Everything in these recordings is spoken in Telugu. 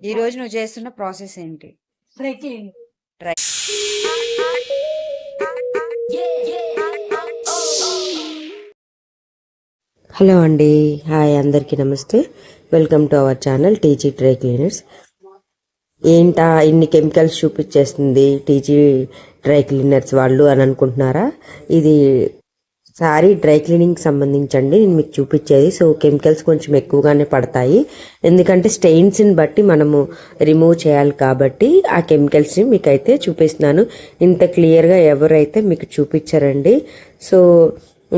ఈ రోజు నువ్వు చేస్తున్న ప్రాసెస్ ఏంటి? హలో అండి. హాయ్ అందరికీ నమస్తే. Welcome to our channel TG dry cleaners. ఏంటా ఇన్ని కెమికల్స్ చూపించేస్తుంది టీజీ డ్రై క్లీనర్స్ వాళ్ళు అని అనుకుంటున్నారా? ఇది సారీ డ్రై క్లీనింగ్ సంబంధించండి. నేను మీకు చూపించేది. సో కెమికల్స్ కొంచెం ఎక్కువగానే పడతాయి. ఎందుకంటే స్టెయిన్స్ని బట్టి మనము రిమూవ్ చేయాలి కాబట్టి ఆ కెమికల్స్ని మీకు అయితే చూపిస్తున్నాను. ఇంత క్లియర్గా ఎవరైతే మీకు చూపించారండి. సో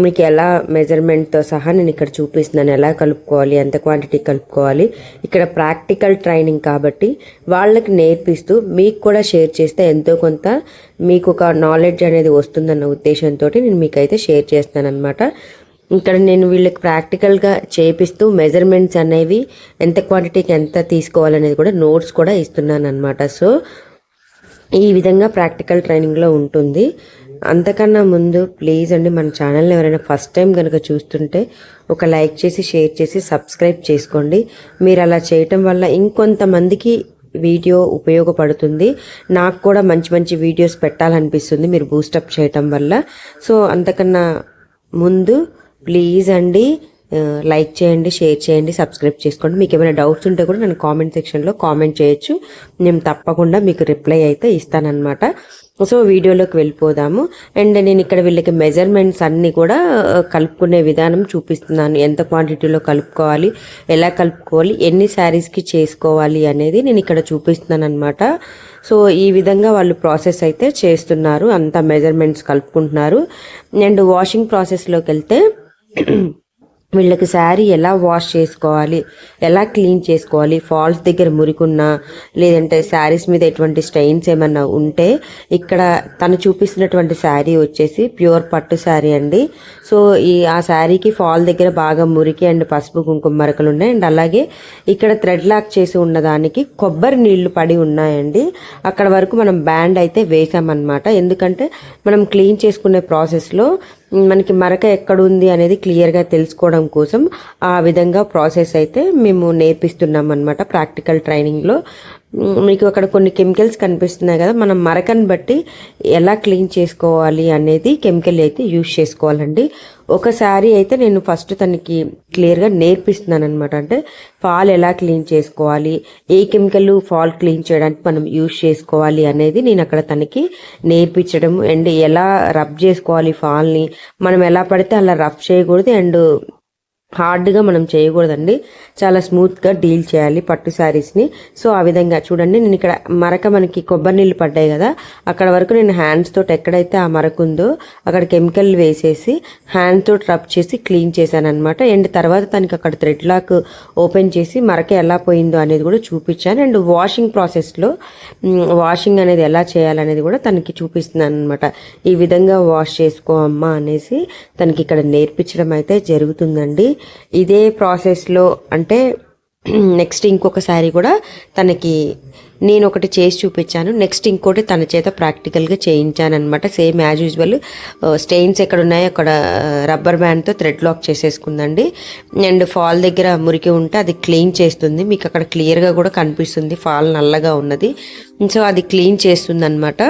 మీకు ఎలా మెజర్మెంట్తో సహా నేను ఇక్కడ చూపిస్తున్నాను. ఎలా కలుపుకోవాలి ఎంత క్వాంటిటీ కలుపుకోవాలి. ఇక్కడ ప్రాక్టికల్ ట్రైనింగ్ కాబట్టి వాళ్ళకి నేర్పిస్తూ మీకు కూడా షేర్ చేస్తే ఎంతో కొంత మీకు ఒక నాలెడ్జ్ అనేది వస్తుందన్న ఉద్దేశంతో నేను మీకైతే షేర్ చేస్తాను అనమాట ఇక్కడ నేను వీళ్ళకి ప్రాక్టికల్గా చేపిస్తూ మెజర్మెంట్స్ అనేవి ఎంత క్వాంటిటీకి ఎంత తీసుకోవాలనేది కూడా నోట్స్ కూడా ఇస్తున్నాను అనమాట సో ఈ విధంగా ప్రాక్టికల్ ట్రైనింగ్లో ఉంటుంది. అంతకన్నా ముందు ప్లీజ్ అండి మన ఛానల్ని ఎవరైనా ఫస్ట్ టైం కనుక చూస్తుంటే ఒక లైక్ చేసి షేర్ చేసి సబ్స్క్రైబ్ చేసుకోండి. మీరు అలా చేయటం వల్ల ఇంకొంతమందికి వీడియో ఉపయోగపడుతుంది. నాకు కూడా మంచి మంచి వీడియోస్ పెట్టాలనిపిస్తుంది మీరు బూస్టప్ చేయటం వల్ల. సో అంతకన్నా ముందు ప్లీజ్ అండి లైక్ చేయండి షేర్ చేయండి సబ్స్క్రైబ్ చేసుకోండి. మీకు ఏమైనా డౌట్స్ ఉంటే కూడా నేను కామెంట్ సెక్షన్లో కామెంట్ చేయొచ్చు. నేను తప్పకుండా మీకు రిప్లై అయితే ఇస్తానన్నమాట. సో వీడియోలోకి వెళ్ళిపోదాము. అండ్ నేను ఇక్కడ వీళ్ళకి మెజర్మెంట్స్ అన్నీ కూడా కలుపుకునే విధానం చూపిస్తున్నాను. ఎంత క్వాంటిటీలో కలుపుకోవాలి ఎలా కలుపుకోవాలి ఎన్ని శారీస్కి చేసుకోవాలి అనేది నేను ఇక్కడ చూపిస్తున్నాను అనమాట సో ఈ విధంగా వాళ్ళు ప్రాసెస్ అయితే చేస్తున్నారు. అంత మెజర్మెంట్స్ కలుపుకుంటున్నారు. అండ్ వాషింగ్ ప్రాసెస్లోకి వెళ్తే వీళ్ళకి శారీ ఎలా వాష్ చేసుకోవాలి ఎలా క్లీన్ చేసుకోవాలి ఫాల్స్ దగ్గర మురికున్నా లేదంటే శారీస్ మీద ఎటువంటి స్టెయిన్స్ ఏమన్నా ఉంటే ఇక్కడ తను చూపిస్తున్నటువంటి శారీ వచ్చేసి ప్యూర్ పట్టు శారీ అండి. సో ఈ ఆ శారీకి ఫాల్ దగ్గర బాగా మురికి అండ్ పసుపు కుంకుమ మరకలు ఉన్నాయి. అండ్ అలాగే ఇక్కడ థ్రెడ్ లాక్ చేసి ఉన్నదానికి కొబ్బరి నీళ్ళు పడి ఉన్నాయండి. అక్కడ వరకు మనం బ్యాండ్ అయితే వేసామన్నమాట. ఎందుకంటే మనం క్లీన్ చేసుకునే ప్రాసెస్లో మనకి మరక ఎక్కడ ఉంది అనేది క్లియర్గా తెలుసుకోవడం కోసం ఆ విధంగా ప్రాసెస్ అయితే మేము నేర్పిస్తున్నాం అనమాట ప్రాక్టికల్ ట్రైనింగ్లో. మీకు అక్కడ కొన్ని కెమికల్స్ కనిపిస్తున్నాయి కదా మనం మరకని బట్టి ఎలా క్లీన్ చేసుకోవాలి అనేది కెమికల్ అయితే యూజ్ చేసుకోవాలండి. ఒకసారి అయితే నేను ఫస్ట్ తనకి క్లియర్గా నేర్పిస్తున్నాను అనమాట అంటే ఫాల్ ఎలా క్లీన్ చేసుకోవాలి ఏ కెమికల్ ఫాల్ క్లీన్ చేయడానికి మనం యూజ్ చేసుకోవాలి అనేది నేను అక్కడ తనకి నేర్పించడం. అండ్ ఎలా రబ్ చేసుకోవాలి ఫాల్ని మనం ఎలా పడితే అలా రబ్ చేయకూడదు. అండ్ హార్డ్గా మనం చేయకూడదండి. చాలా స్మూత్గా డీల్ చేయాలి పట్టు శారీస్ని. సో ఆ విధంగా చూడండి. నేను ఇక్కడ మరక మనకి కొబ్బరి నీళ్ళు పడ్డాయి కదా. అక్కడ వరకు నేను హ్యాండ్స్ తోటి ఎక్కడైతే ఆ మరక ఉందో అక్కడ కెమికల్ వేసేసి హ్యాండ్ తోటి రబ్ చేసి క్లీన్ చేశాను అనమాట అండ్ తర్వాత తనకి అక్కడ థ్రెడ్ లాక్ ఓపెన్ చేసి మరక ఎలా పోయిందో అనేది కూడా చూపించాను. అండ్ వాషింగ్ ప్రాసెస్లో వాషింగ్ అనేది ఎలా చేయాలనేది కూడా తనకి చూపిస్తున్నాను అనమాట ఈ విధంగా వాష్ చేసుకో అమ్మా అనేసి తనకి ఇక్కడ నేర్పించడం అయితే జరుగుతుందండి. ఇదే ప్రాసెస్లో అంటే నెక్స్ట్ ఇంకొక శారీ కూడా తనకి నేను ఒకటి చేసి చూపించాను. నెక్స్ట్ ఇంకోటి తన చేత ప్రాక్టికల్గా చేయించాను అనమాట సేమ్ యాజ్ యూజువల్ స్టెయిన్స్ ఎక్కడ ఉన్నాయో అక్కడ రబ్బర్ బ్యాండ్తో థ్రెడ్ లాక్ చేసేసుకుందండి. అండ్ ఫాల్ దగ్గర మురికి ఉంటే అది క్లీన్ చేస్తుంది. మీకు అక్కడ క్లియర్గా కూడా కనిపిస్తుంది. ఫాల్ నల్లగా ఉన్నది. సో అది క్లీన్ చేస్తుంది అనమాట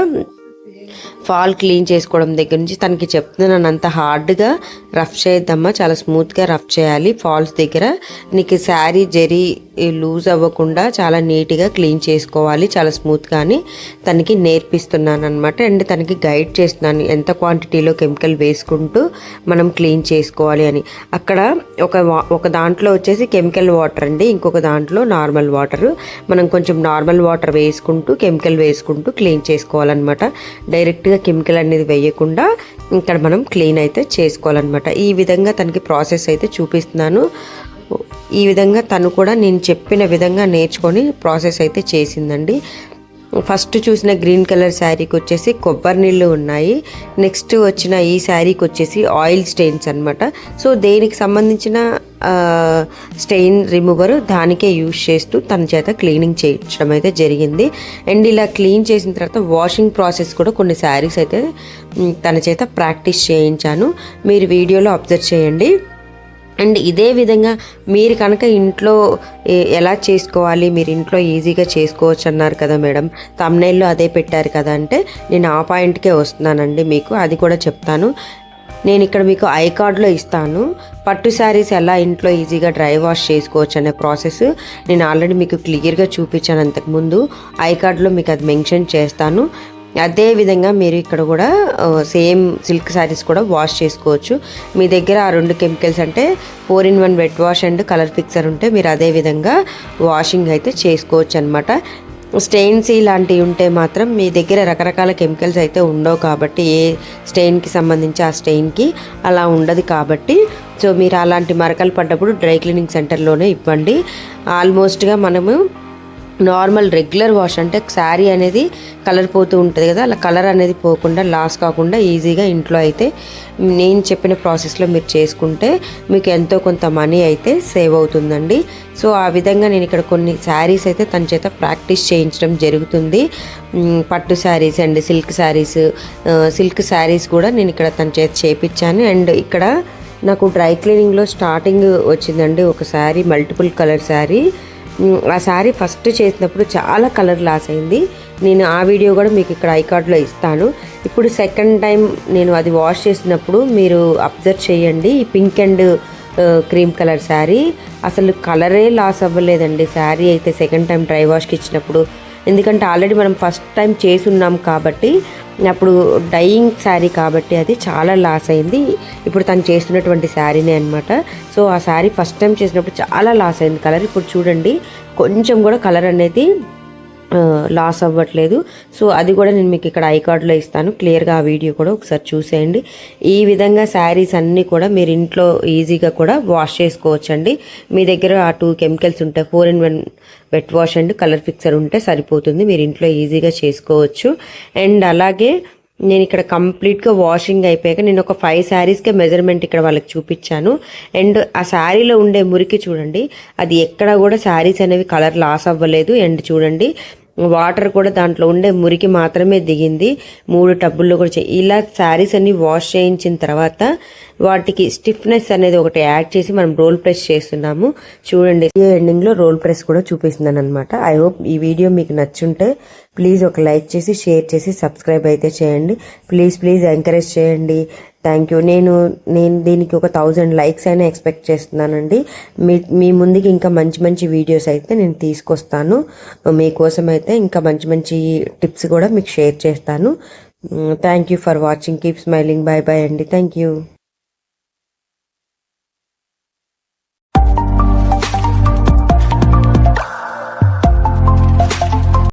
ఫాల్ క్లీన్ చేసుకోవడం దగ్గర నుంచి తనకి చెప్తున్నాను అంత హార్డ్గా రఫ్ చేయొద్దమ్మా చాలా స్మూత్గా రఫ్ చేయాలి. ఫాల్స్ దగ్గర నీకు శారీ జరీ లూజ్ అవ్వకుండా చాలా నీట్గా క్లీన్ చేసుకోవాలి చాలా స్మూత్గాని తనకి నేర్పిస్తున్నాను అనమాట అండ్ తనకి గైడ్ చేస్తున్నాను ఎంత క్వాంటిటీలో కెమికల్ వేసుకుంటూ మనం క్లీన్ చేసుకోవాలి అని. అక్కడ ఒక వా- ఒక దాంట్లో వచ్చేసి కెమికల్ వాటర్ అండి ఇంకొక దాంట్లో నార్మల్ వాటర్. మనం కొంచెం నార్మల్ వాటర్ వేసుకుంటూ కెమికల్ వేసుకుంటూ క్లీన్ చేసుకోవాలన్నమాట. డైరెక్ట్గా కెమికల్ అనేది వేయకుండా ఇక్కడ మనం క్లీన్ అయితే చేసుకోవాలన్నమాట. ఈ విధంగా తనకి ప్రాసెస్ అయితే చూపిస్తున్నాను. ఈ విధంగా తను కూడా నేను చెప్పిన విధంగా నేర్చుకొని ప్రాసెస్ అయితే చేసిందండి. ఫస్ట్ చూసిన గ్రీన్ కలర్ శారీకి వచ్చేసి కొబ్బరి నీళ్ళు ఉన్నాయి. నెక్స్ట్ వచ్చిన ఈ శారీకి వచ్చేసి ఆయిల్ స్టెయిన్స్ అనమాట సో దేనికి సంబంధించిన స్టెయిన్ రిమూవర్ దానికే యూజ్ చేస్తూ తన చేత క్లీనింగ్ చేయించడం అయితే జరిగింది. అండ్ ఇలా క్లీన్ చేసిన తర్వాత వాషింగ్ ప్రాసెస్ కూడా కొన్ని శారీస్ అయితే తన చేత ప్రాక్టీస్ చేయించాను. మీరు వీడియోలో అబ్జర్వ్ చేయండి. అండ్ ఇదే విధంగా మీరు కనుక ఇంట్లో ఎలా చేసుకోవాలి? మీరు ఇంట్లో ఈజీగా చేసుకోవచ్చు అన్నారు కదా మేడం. తమ్నైల్లో అదే పెట్టారు కదా అంటే నేను ఆ పాయింట్కే వస్తున్నానండి మీకు. అది కూడా చెప్తాను. నేను ఇక్కడ మీకు ఐ కార్డ్లో ఇస్తాను. పట్టు శారీస్ ఎలా ఇంట్లో ఈజీగా డ్రై వాష్ చేసుకోవచ్చు అనే ప్రాసెస్ నేను ఆల్రెడీ మీకు క్లియర్గా చూపించాను అంతకుముందు. ఐ కార్డ్లో మీకు అది మెన్షన్ చేస్తాను. అదేవిధంగా మీరు ఇక్కడ కూడా సేమ్ సిల్క్ శారీస్ కూడా వాష్ చేసుకోవచ్చు. మీ దగ్గర ఆ రెండు కెమికల్స్ అంటే four in one wet wash and colour fixer ఉంటే మీరు అదే విధంగా వాషింగ్ అయితే చేసుకోవచ్చు అనమాట స్టెయిన్స్ ఇలాంటివి ఉంటే మాత్రం మీ దగ్గర రకరకాల కెమికల్స్ అయితే ఉండవు కాబట్టి ఏ స్టెయిన్కి సంబంధించి ఆ స్టెయిన్కి అలా ఉండదు కాబట్టి. సో మీరు అలాంటి మరకలు పడ్డప్పుడు డ్రై క్లీనింగ్ సెంటర్లోనే ఇవ్వండి. ఆల్మోస్ట్గా మనము నార్మల్ రెగ్యులర్ వాష్ అంటే శారీ అనేది కలర్ పోతూ ఉంటుంది కదా అలా కలర్ అనేది పోకుండా లాస్ కాకుండా ఈజీగా ఇంట్లో అయితే నేను చెప్పిన ప్రాసెస్లో మీరు చేసుకుంటే మీకు ఎంతో కొంత మనీ అయితే సేవ్ అవుతుందండి. సో ఆ విధంగా నేను ఇక్కడ కొన్ని శారీస్ అయితే తన చేత ప్రాక్టీస్ చేయించడం జరుగుతుంది. పట్టు saris and silk saris silk saris కూడా నేను ఇక్కడ తన చేత చేయించాను అండ్ ఇక్కడ నాకు డ్రై క్లీనింగ్లో స్టార్టింగ్ వచ్చిందండి ఒక శారీ మల్టిపుల్ కలర్ శారీ. ఆ శారీ ఫస్ట్ చేసినప్పుడు చాలా కలర్ లాస్ అయింది. నేను ఆ వీడియో కూడా మీకు ఇక్కడ ఐకార్డ్లో ఇస్తాను. ఇప్పుడు సెకండ్ టైం నేను అది వాష్ చేసినప్పుడు మీరు అబ్జర్వ్ చేయండి. ఈ pink and cream colour sari. అసలు కలరే లాస్ అవ్వలేదండి. శారీ అయితే సెకండ్ టైం డ్రై వాష్కి ఇచ్చినప్పుడు ఎందుకంటే ఆల్రెడీ మనం ఫస్ట్ టైం చేసున్నాం కాబట్టి అప్పుడు డైయింగ్ శారీ కాబట్టి అది చాలా లాస్ అయింది. ఇప్పుడు తను చేస్తున్నటువంటి శారీనే అనమాట సో ఆ శారీ ఫస్ట్ టైం చేసినప్పుడు చాలా లాస్ అయింది. కలర్ ఇప్పుడు చూడండి కొంచెం కూడా కలర్ అనేది లాస్ అవ్వట్లేదు. సో అది కూడా నేను మీకు ఇక్కడ ఐ కార్డ్లో ఇస్తాను క్లియర్గా ఆ వీడియో కూడా ఒకసారి చూసేయండి. ఈ విధంగా శారీస్ అన్నీ కూడా మీరు ఇంట్లో ఈజీగా కూడా వాష్ చేసుకోవచ్చండి. మీ దగ్గర ఆ టూ కెమికల్స్ ఉంటాయి four in one wet wash and. Colour fixer ఉంటే సరిపోతుంది. మీరు ఇంట్లో ఈజీగా చేసుకోవచ్చు. అండ్ అలాగే నేను ఇక్కడ కంప్లీట్గా వాషింగ్ అయిపోయాక నేను ఒక ఫైవ్ శారీస్కే మెజర్మెంట్ ఇక్కడ వాళ్ళకి చూపించాను. అండ్ ఆ శారీలో ఉండే మురికి చూడండి. అది ఎక్కడ కూడా శారీస్ అనేవి కలర్ లాస్ అవ్వలేదు. అండ్ చూడండి వాటర్ కూడా దాంట్లో ఉండే మురికి మాత్రమే దిగింది. మూడు టబ్బుల్లో కూడా ఇలా శారీస్ అన్ని వాష్ చేయించిన తర్వాత వాటికి స్టిఫ్నెస్ అనేది ఒకటి యాడ్ చేసి మనం రోల్ ప్రెస్ చేస్తున్నాము. చూడండి ఈ ఎండింగ్లో రోల్ ప్రెస్ కూడా చూపిస్తున్నాను అనమాట ఐ హోప్ ఈ వీడియో మీకు నచ్చుంటే ప్లీజ్ ఒక లైక్ చేసి షేర్ చేసి సబ్స్క్రైబ్ అయితే చేయండి. ప్లీజ్ ప్లీజ్ ఎంకరేజ్ చేయండి. థ్యాంక్ యూ నేను నేను దీనికి ఒక థౌజండ్ లైక్స్ అయినా ఎక్స్పెక్ట్ చేస్తున్నానండి. మీ మీ ముందుకి ఇంకా మంచి మంచి వీడియోస్ అయితే నేను తీసుకొస్తాను. మీకోసం అయితే ఇంకా మంచి మంచి టిప్స్ కూడా మీకు షేర్ చేస్తాను. Thank you for watching keep smiling bye bye అండి. Thank you